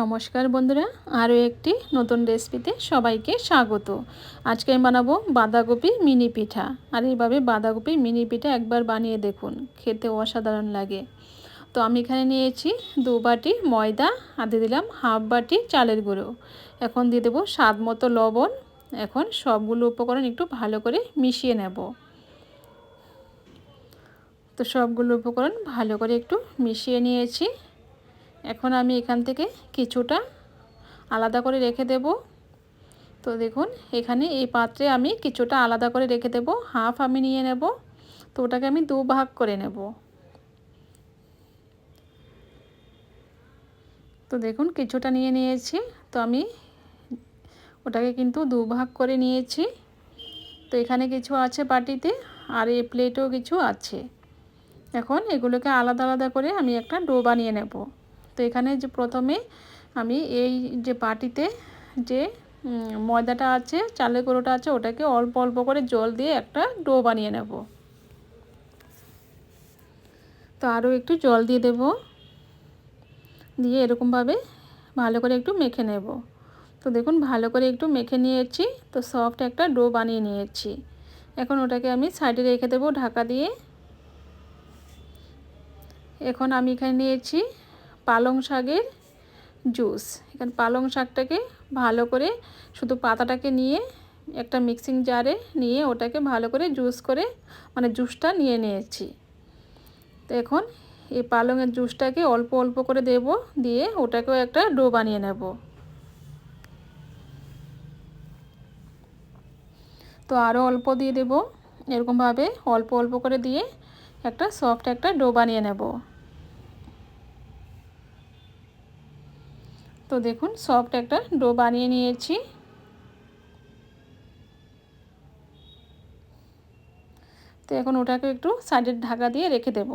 নমস্কার বন্ধুরা, আরও একটি নতুন রেসিপিতে সবাইকে স্বাগত। আজকে আমি বানাবো বাঁধাকপি মিনি পিঠা। আর এইভাবে বাঁধাকপি মিনি পিঠা একবার বানিয়ে দেখুন, খেতে অসাধারণ লাগে। তো আমি এখানে নিয়েছি দু বাটি ময়দা আর দিয়ে দিলাম হাফ বাটি চালের গুঁড়ো। এখন দিয়ে দেবো স্বাদ মতো লবণ। এখন সবগুলো উপকরণ একটু ভালো করে মিশিয়ে নেব। তো সবগুলো উপকরণ ভালো করে একটু মিশিয়ে নিয়েছি। এখন আমি এখান থেকে কিছুটা আলাদা করে রেখে দেব। তো দেখুন, এখানে এই পাত্রে আমি কিছুটা আলাদা করে রেখে দেব, হাফ আমি নিয়ে নেব। তো ওটাকে আমি দু ভাগ করে নেব। তো দেখুন, কিছুটা নিয়ে নিয়েছি। তো আমি ওটাকে কিন্তু দু ভাগ করে নিয়েছি। তো এখানে কিছু আছে বাটিতে, আর এই প্লেটও কিছু আছে। এখন এগুলোকে আলাদা আলাদা করে আমি একটা ডো বানিয়ে নেব। তো এখানে যে প্রথমে আমি এই যে বাটিতে যে ময়দাটা আছে, চালের গুঁড়োটা আছে, ওটাকে অল্প অল্প করে জল দিয়ে একটা ডো বানিয়ে নেব। তো আরও একটু জল দিয়ে দেব। দিয়ে এরকমভাবে ভালো করে একটু মেখে নেব। তো দেখুন, ভালো করে একটু মেখে নিয়েছি। তো সফট একটা ডো বানিয়ে নিয়েছি। এখন ওটাকে আমি সাইডে রেখে দেবো ঢাকা দিয়ে। এখন আমি এখানে নিয়েছি পালং শাকের জুস। এখানে পালং শাকটাকে ভালো করে শুধু পাতাটাকে নিয়ে একটা মিক্সিং জারে নিয়ে ওটাকে ভালো করে জুস করে মানে জুসটা নিয়ে নিয়েছি। তো এখন এই পালংয়ের জুসটাকে অল্প অল্প করে দেব, দিয়ে ওটাকেও একটা ডো বানিয়ে নেব। তো আরও অল্প দিয়ে দেব। এরকমভাবে অল্প অল্প করে দিয়ে একটা সফট একটা ডো বানিয়ে নেব। তো দেখুন সফট একটা ডো বানিয়ে নিয়েছি। তো এখন ওটাকে একটু সাইডের ঢাকা দিয়ে রেখে দেব।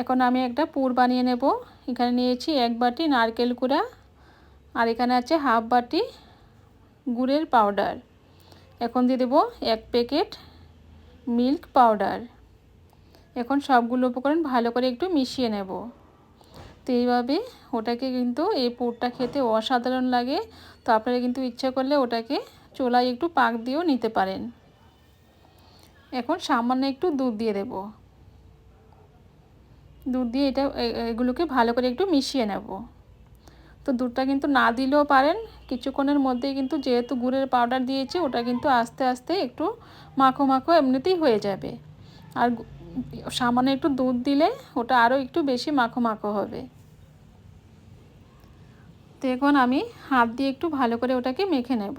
এখন আমি একটা পুর বানিয়ে নেব। এখানে নিয়েছি এক বাটি নারকেল কুড়া আর এখানে আছে হাফ বাটি গুড়ের পাউডার এখন দিয়ে দেবো এক প্যাকেট মিল্ক পাউডার এখন সবগুলো উপকরণ ভালো করে একটু মিশিয়ে নেব। তো এইভাবে ওটাকে কিন্তু এই পুরটা খেতে অসাধারণ লাগে। তো আপনারা কিন্তু ইচ্ছা করলে ওটাকে চোলায় একটু পাক দিয়েও নিতে পারেন। এখন সামান্য একটু দুধ দিয়ে দেব। দুধ দিয়ে এটা এগুলোকে ভালো করে একটু মিশিয়ে নেব। তো দুধটা কিন্তু না দিলেও পারেন। কিছুক্ষণের মধ্যেই কিন্তু যেহেতু গুড়ের পাউডার দিয়েছি, ওটা কিন্তু আস্তে আস্তে একটু মাখো মাখো এমনিতেই হয়ে যাবে। আর সামান্য একটু দুধ দিলে ওটা আরও একটু বেশি মাখো মাখো হবে। তো এখন আমি হাত দিয়ে একটু ভালো করে ওটাকে মেখে নেব।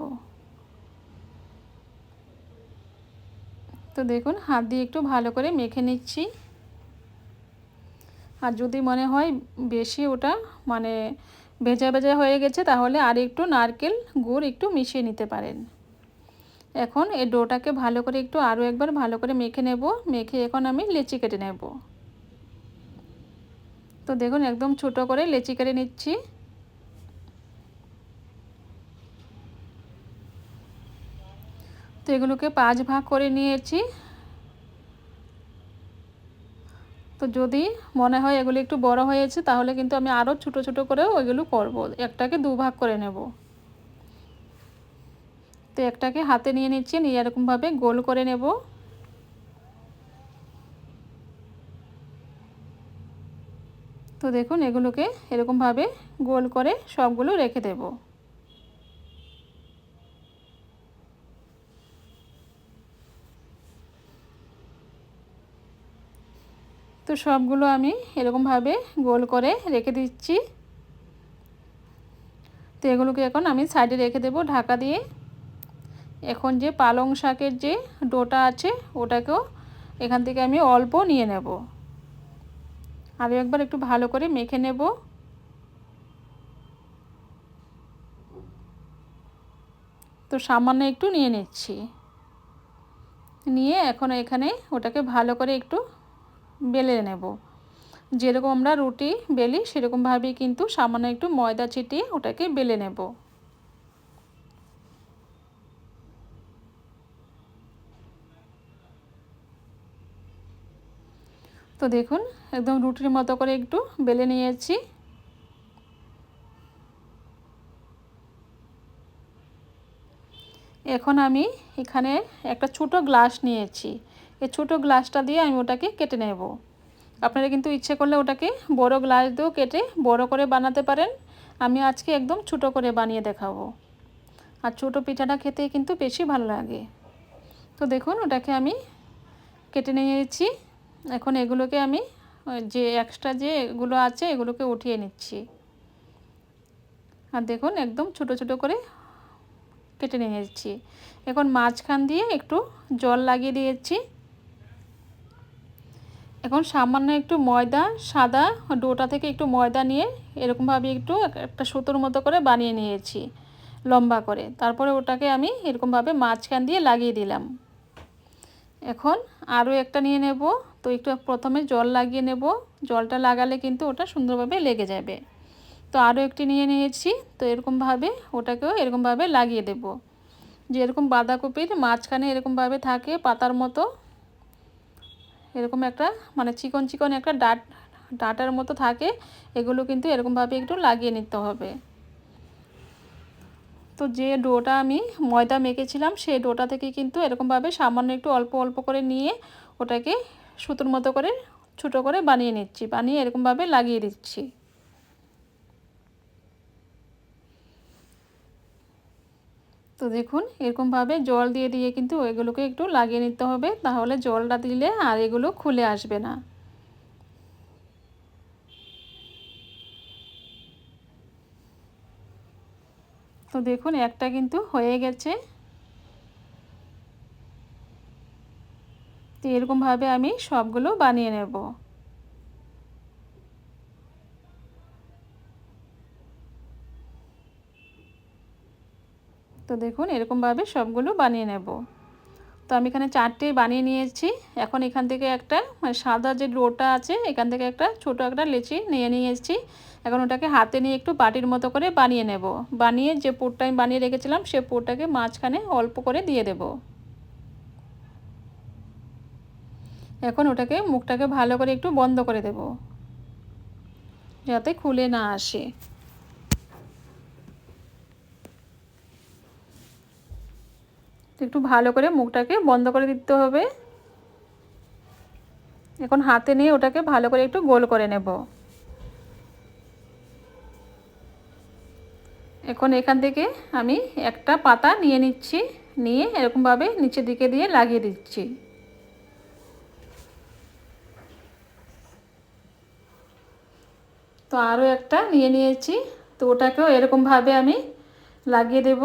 তো দেখুন, হাত দিয়ে একটু ভালো করে মেখে নিচ্ছি। আর যদি মনে হয় বেশি ওটা মানে ভেজা ভেজা হয়ে গেছে, তাহলে আর একটু নারকেল গুড় একটু মিশিয়ে নিতে পারেন। এখন এই ডোটাকে ভালো করে একটু আরও একবার ভালো করে মেখে নেব। মেখে এখন আমি লেচি কেটে নেব। তো দেখুন, একদম ছোট করে লেচি কেটে নিচ্ছি। তো এগুলোকে পাঁচ ভাগ করে নিয়েছি। তো যদি মনে হয় এগুলো একটু বড় হয়েছে, তাহলে কিন্তু আমি আরও ছোট ছোট করেও ওইগুলো করব। একটাকে দু ভাগ করে নেব। তো একটাকে হাতে নিয়ে নিচ্ছি, নিয়ে এরকমভাবে গোল করে নেব। তো দেখুন এগুলোকে এরকমভাবে গোল করে সবগুলো রেখে দেবো। তো সবগুলো আমি এরকমভাবে গোল করে রেখে দিচ্ছি। তো এগুলোকে এখন আমি সাইডে রেখে দেব ঢাকা দিয়ে। এখন যে পালং শাকের যে ডোটা আছে, ওটাকেও এখান থেকে আমি অল্প নিয়ে নেব। আরও একবার একটু ভালো করে মেখে নেব। তো সামান্য একটু নিয়ে নিচ্ছি। নিয়ে এখন এখানে ওটাকে ভালো করে একটু বেলে নেব। যেরকম আমরা রুটি বেলি সেরকমভাবেই কিন্তু সামান্য একটু ময়দা ছিটিয়ে ওটাকে বেলে নেব। তো দেখুন, একদম রুটির মতো করে একটু বেলে নিয়েছি। এখন আমি এখানে একটা ছোট গ্লাস নিয়েছি। এই ছোট গ্লাসটা দিয়ে আমি ওটাকে কেটে নেব। আপনারা কিন্তু ইচ্ছে করলে ওটাকে বড় গ্লাস দিয়েও কেটে বড় করে বানাতে পারেন। আমি আজকে একদম ছোট করে বানিয়ে দেখাবো। আর ছোটো পিঠাটা খেতে কিন্তু বেশি ভালো লাগে। তো দেখুন, ওটাকে আমি কেটে নিয়েছি। এখন এগুলোকে আমি যে এক্সট্রা যে এগুলো আছে, এগুলোকে উঠিয়ে নিচ্ছি। আর দেখুন, একদম ছোট ছোট করে কেটে নিয়েছি। এখন মাঝখান দিয়ে একটু জল লাগিয়ে দিয়েছি। এখন সামান্য একটু ময়দা, সাদা ডোটা থেকে একটু ময়দা নিয়ে এরকমভাবে একটু একটা সুতোর মতো করে বানিয়ে নিয়েছি, লম্বা করে। তারপরে ওটাকে আমি এরকমভাবে মাঝখান দিয়ে লাগিয়ে দিলাম। এখন আরও একটা নিয়ে নেব। তো একটু প্রথমে জল লাগিয়ে নেব। জলটা লাগালে কিন্তু ওটা সুন্দরভাবে লেগে যাবে। তো আরও একটি নিয়ে নিয়েছি। তো এরকমভাবে ওটাকেও এরকমভাবে লাগিয়ে দেব। যে এরকম বাঁধাকপির মাঝখানে এরকমভাবে থাকে পাতার মতো এরকম একটা মানে চিকন চিকন একটা ডাট, ডাটার মতো থাকে। এগুলো কিন্তু এরকমভাবে একটু লাগিয়ে নিতে হবে। তো যে ডোটা আমি ময়দা মেখেছিলাম, সেই ডোটা থেকে কিন্তু এরকমভাবে সামান্য একটু অল্প অল্প করে নিয়ে ওটাকে সুতোর মতো করে ছোটো করে বানিয়ে নিচ্ছি, বানিয়ে এরকমভাবে লাগিয়ে দিচ্ছি। তো দেখুন, এরকমভাবে জল দিয়ে দিয়ে কিন্তু এগুলোকে একটু লাগিয়ে নিতে হবে। তাহলে জলটা দিলে আর এগুলো খুলে আসবে না। তো দেখুন, একটা কিন্তু হয়ে গেছে। তো এরকমভাবে আমি সবগুলো বানিয়ে নেব। তো দেখুন, এরকমভাবে সবগুলো বানিয়ে নেব। তো আমি এখানে চারটে বানিয়ে নিয়েছি। এখন এখান থেকে একটা মানে সাদা যে ডোটা আছে, এখান থেকে একটা ছোট একটা লেচি নিয়ে নিয়েছি। এখন ওটাকে হাতে নিয়ে একটু বাটির মতো করে বানিয়ে নেব। বানিয়ে যে পুরটা আমি বানিয়ে রেখেছিলাম, সে পুরটাকে মাঝখানে অল্প করে দিয়ে দেব। এখন ওটাকে মুখটাকে ভালো করে একটু বন্ধ করে দেব, যাতে খুলে না আসে। একটু ভালো করে মুখটাকে বন্ধ করে দিতে হবে। এখন হাতে নিয়ে ওটাকে ভালো করে একটু গোল করে নেব। এখন এখান থেকে আমি একটা পাতা নিয়ে নিচ্ছি, নিয়ে এরকমভাবে নিচের দিকে দিয়ে লাগিয়ে দিচ্ছি। তো আরও একটা নিয়ে নিয়েছি, তো ওটাকেও এরকমভাবে আমি লাগিয়ে দেব।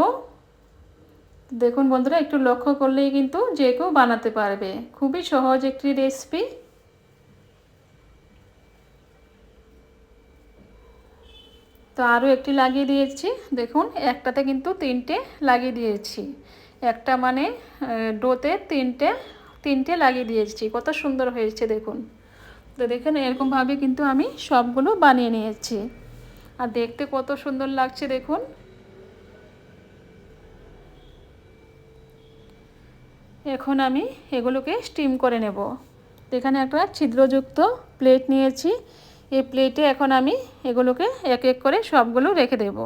দেখুন বন্ধুরা, একটু লক্ষ্য করলেই কিন্তু যে কেউ বানাতে পারবে। খুবই সহজ একটি রেসিপি তো আরও একটি লাগিয়ে দিয়েছি। দেখুন, একটাতে কিন্তু তিনটে লাগিয়ে দিয়েছি। একটা মানে ডোতে তিনটে তিনটে লাগিয়ে দিয়েছি। কত সুন্দর হয়েছে, দেখুন। তো দেখুন, এরকমভাবে কিন্তু আমি সবগুলো বানিয়ে নিয়েছি। আর দেখতে কত সুন্দর লাগছে, দেখুন। এখন আমি এগুলোকে স্টিম করে নেব। এখানে একটা ছিদ্রযুক্ত প্লেট নিয়েছি। এই প্লেটে এখন আমি এগুলোকে এক এক করে সবগুলো রেখে দেব।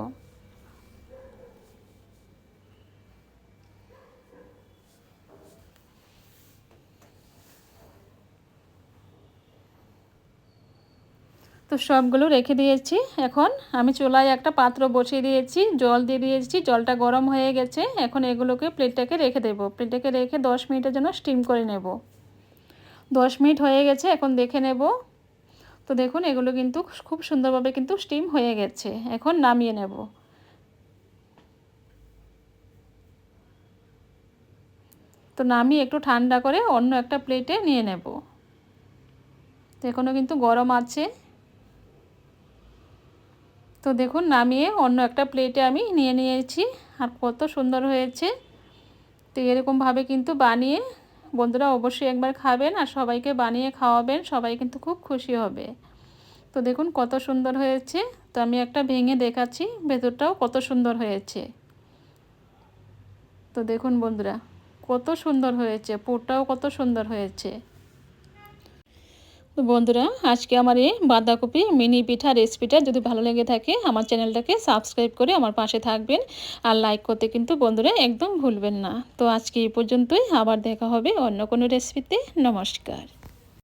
তো সবগুলো রেখে দিয়েছি। এখন আমি চুলায় একটা পাত্র বসিয়ে দিয়েছি, জল দিয়ে দিয়েছি, জলটা গরম হয়ে গেছে। এখন এগুলোকে প্লেটটাকে রেখে দেবো। প্লেটটাকে রেখে দশ মিনিটের জন্য স্টিম করে নেব। দশ মিনিট হয়ে গেছে, এখন দেখে নেব। তো দেখুন, এগুলো কিন্তু খুব সুন্দরভাবে কিন্তু স্টিম হয়ে গেছে। এখন নামিয়ে নেব। তো নামিয়ে একটু ঠান্ডা করে অন্য একটা প্লেটে নিয়ে নেব। তো এখনও কিন্তু গরম আছে। তো দেখুন, নামিয়ে অন্য একটা প্লেটে আমি নিয়ে নিয়েছি। আর কত সুন্দর হয়েছে। তো এরকমভাবে কিন্তু বানিয়ে বন্ধুরা অবশ্যই একবার খাবেন আর সবাইকে বানিয়ে খাওয়াবেন, সবাই কিন্তু খুব খুশি হবে। তো দেখুন, কত সুন্দর হয়েছে। তো আমি একটা ভেঙে দেখাচ্ছি, ভেতরটাও কত সুন্দর হয়েছে। তো দেখুন বন্ধুরা, কত সুন্দর হয়েছে, পুরটাও কত সুন্দর হয়েছে। তো বন্ধুরা, আজকে আমার এই বাঁধাকপি মিনি পিঠা রেসিপিটা যদি ভালো লেগে থাকে, আমার চ্যানেলটাকে সাবস্ক্রাইব করে আমার পাশে থাকবেন। আর লাইক করতে কিন্তু বন্ধুরা একদম ভুলবেন না। তো আজকে এই পর্যন্তই, আবার দেখা হবে অন্য কোনো রেসিপিতে নমস্কার।